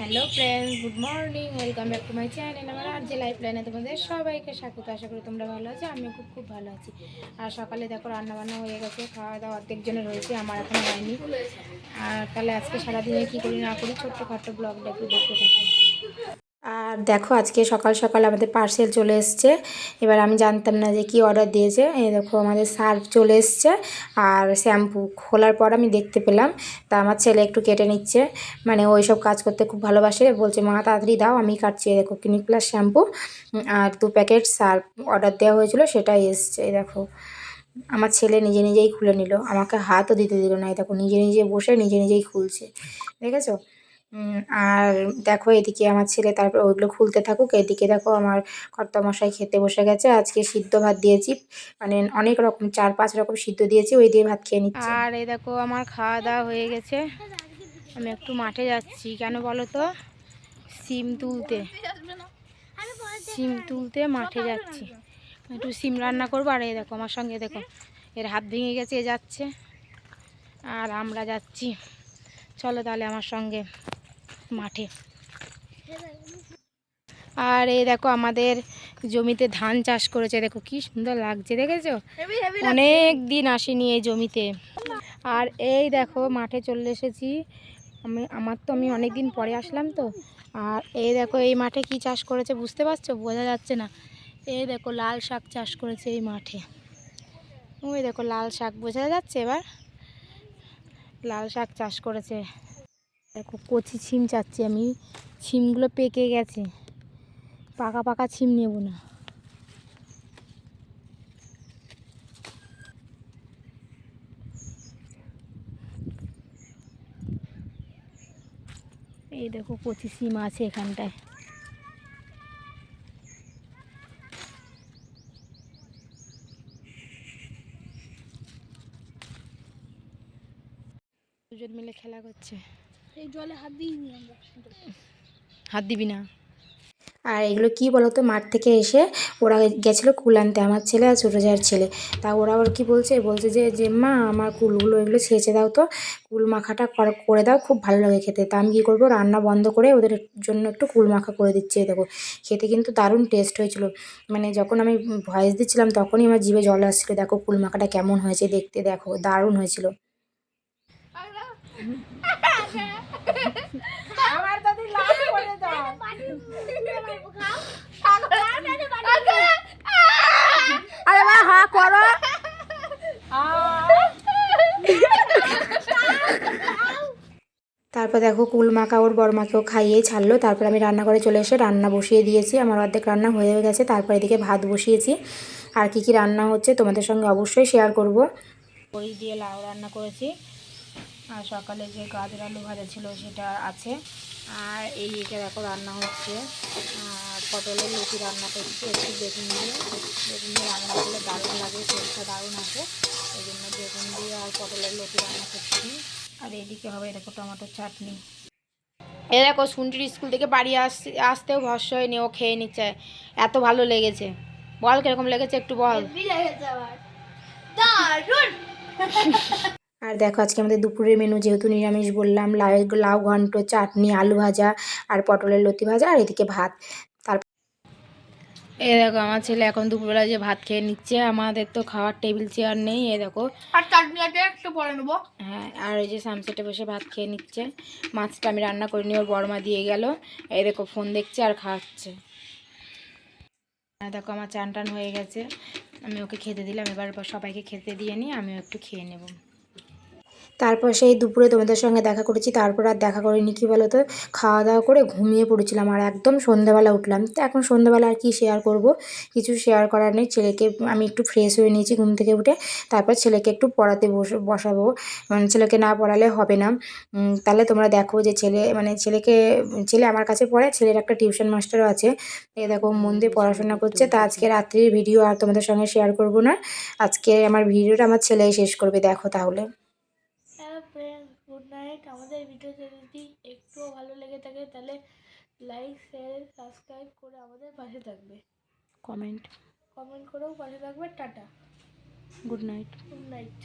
Hello friends, good morning, welcome back to my channel আমার আর যে লাইফ লাইনে তোমাদের সবাইকে স্বাগত। আশা করি তোমরা ভালো আছো আমি খুব খুব ভালো আছি। আর সকালে দেখো রান্নাবান্না হয়ে গেছে খাওয়া দাওয়া অর্ধেকজনের রয়েছে, আমার এখন হয়নি। আর তাহলে আজকে সারাদিনে কী করি না করি, ছোট্টখাটো ব্লগটা একটু দেখতে থাকো। আর দেখো, আজকে সকাল সকাল আমাদের পার্সেল চলে এসছে। এবার আমি জানতাম না যে কি অর্ডার দিয়েছে। এই দেখো, আমাদের সার্ফ চলে এসছে আর শ্যাম্পু খোলার পর আমি দেখতে পেলাম। তা আমার ছেলে একটু কেটে নিচ্ছে। মানে ওই সব কাজ করতে খুব ভালোবাসে। বলছে, মা, তাড়াতাড়ি দাও, আমি কাটছি। দেখো ক্লিনিক প্লাস শ্যাম্পু আর দু প্যাকেট সার্ফ অর্ডার দেওয়া হয়েছিল, সেটাই এসছে। এই দেখো, আমার ছেলে নিজে নিজেই খুলে নিল। আমাকে হাতও দিতে দিল না। এই দেখো, নিজে নিজে বসে নিজে নিজেই খুলছে। দেখেছ? আর দেখো এদিকে আমার ছেলে, তারপর ওইগুলো খুলতে থাকুক, এদিকে দেখো আমার কর্তামশাই খেতে বসে গেছে। আজকে সিদ্ধ ভাত দিয়েছি মানে অনেক রকম, চার পাঁচ রকম সিদ্ধ দিয়েছি, ওই দিয়ে ভাত খেয়ে নিচ্ছি। আর এই দেখো আমার খাওয়া দাওয়া হয়ে গেছে। আমি একটু মাঠে যাচ্ছি, কেন বলো তো? সিম তুলতে। সিম তুলতে মাঠে যাচ্ছি। একটু সিম রান্না করব, আর এই দেখো আমার সঙ্গে দেখো, এর হাত ভেঙে গেছে, এ যাচ্ছে। আর আমরা যাচ্ছি। চলো তাহলে আমার সঙ্গে। মাঠে। আর এই দেখো আমাদের জমিতে ধান চাষ করেছে দেখো কি সুন্দর লাগছে দেখেছ? অনেক দিন আসেনি এই জমিতে। আর এই দেখো মাঠে চলে এসেছি। আমি আমার তো আমি অনেক দিন পরে আসলাম তো। আর এই দেখো এই মাঠে কি চাষ করেছে বুঝতে পারছ? বোঝা যাচ্ছে না। এই দেখো লাল শাক চাষ করেছে এই মাঠে। ওই দেখো লাল শাক বোঝা যাচ্ছে এবার? লাল শাক চাষ করেছে। দেখো, কচি ছিম চাচ্ছি আমি। ছিমগুলো পেকে গেছে। পাকা পাকা ছিম নেব না। এই দেখো, কচি সিম আছে এখানটায়। দুজন মিলে খেলা করছে। এই জলে হাত দিইনি আমরা। হাত দিবি না। আর এগুলো কি বলতো মাঠ থেকে এসে ওরা গেছিল কুল আনতে আমার ছেলে আর ছোটো জায়ের ছেলে। তা ওরা আবার কি বলছে? বলছে যে যে মা আমার কুলগুলো এগুলো ছেঁচে দাও তো কুল মাখাটা কর- করে দাও খুব ভালো লাগে খেতে। তা আমি কী করব রান্না বন্ধ করে ওদের জন্য একটু কুল মাখা করে দিচ্ছি দেখো। খেতে কিন্তু দারুণ টেস্ট হয়েছিল। মানে যখন আমি ভয়েস দিচ্ছিলাম তখনই আমার জিভে জল আসছিল। দেখো কুল মাখাটা কেমন হয়েছে দেখতে দেখো দারুণ হয়েছিল। আমার দাদি লাভ করে দাও। আরে মা হা করো। তারপর দেখো কুল মাখা ওর বড়মাকেও খাইয়ে ছাড়লো। তারপর আমি রান্না করে চলে এসে রান্না বসিয়ে দিয়েছি। আমার অর্ধেক রান্না হয়ে গেছে। তারপর এদিকে ভাত বসিয়েছি। আর কি কি রান্না হচ্ছে তোমাদের সঙ্গে অবশ্যই শেয়ার করব। ওই দিয়ে লাউ রান্না করেছি। আর সকালে যে গাজর আলু ভাজা ছিল সেটা আছে। আর এই এটা দেখো রান্না হচ্ছে। আর পটলের লুচি রান্না করছি, একটু বেগুন দিয়ে। বেগুন দিয়ে রান্না করলে দারুণ লাগে টেস্টটা দারুণ আছে এই জন্য বেগুন দিয়ে আর পটলের লুচি রান্না করছি। আর এদিকে হবে দেখো টমেটোর চাটনি। এ দেখো শুনটির স্কুল থেকে বাড়ি আসতে আসতেও ভস্য হয়নি ও খেয়ে নিচ্ছে। এত ভালো লেগেছে। বল কীরকম লেগেছে একটু বল। দারুণ আর দেখো আজকে আমাদের দুপুরের মেনু যেহেতু নিরামিষ বললাম লাউ লাউ ঘন্ট চাটনি আলু ভাজা আর পটলের লতি ভাজা আর এদিকে ভাত। তারপর এ দেখো আমার ছেলে এখন দুপুরবেলা যে ভাত খেয়ে নিচ্ছে আমাদের তো খাওয়ার টেবিল চেয়ার নেই এ দেখো। আর চাটনি আছে একটু পরে নেব। হ্যাঁ আর এই যে সামসেটে বসে ভাত খেয়ে নিচ্ছে। মাছটা আমি রান্না করিনি ওর বড়মা দিয়ে গেল। এই দেখো ফোন দেখছে আর খাওয়াচ্ছে আর দেখো আমার চান টান হয়ে গেছে। আমি ওকে খেতে দিলাম এবার সবাইকে খেতে দিয়ে নিই আমিও একটু খেয়ে নেব। তারপর সেই দুপুরে তোমাদের সঙ্গে দেখা করেছি, তারপর আর দেখা করিনি, কি বলো তো খাওয়া দাওয়া করে ঘুমিয়ে পড়েছিলাম আর একদম সন্ধ্যাবেলা উঠলাম। তো এখন সন্ধ্যাবেলা আর কি শেয়ার করব? কিছু শেয়ার করার নেই, ছেলেকে আমি একটু ফ্রেশ হয়ে নিয়েছি ঘুম থেকে উঠে, তারপর ছেলেকে একটু পড়াতে বসে বসাবো। মানে ছেলেকে না পড়ালে হবে না। তাহলে তোমরা দেখো যে ছেলে মানে ছেলেকে, ছেলে আমার কাছে পড়ে, ছেলের একটা টিউশন মাস্টারও আছে। এ দেখো, মন দিয়ে পড়াশোনা করছে। তা আজকে রাত্রির ভিডিও আর তোমাদের সঙ্গে শেয়ার করব না। আজকে আমার ভিডিওটা আমার ছেলেই শেষ করবে, দেখো তাহলে। নাইট আমাদের ভিডিওতে যদি একটুও ভালো লেগে থাকে তাহলে লাইক শেয়ার সাবস্ক্রাইব করে আমাদের পাশে থাকবে। কমেন্ট কমেন্ট করেও পাশে থাকবে। Tata. Good night good night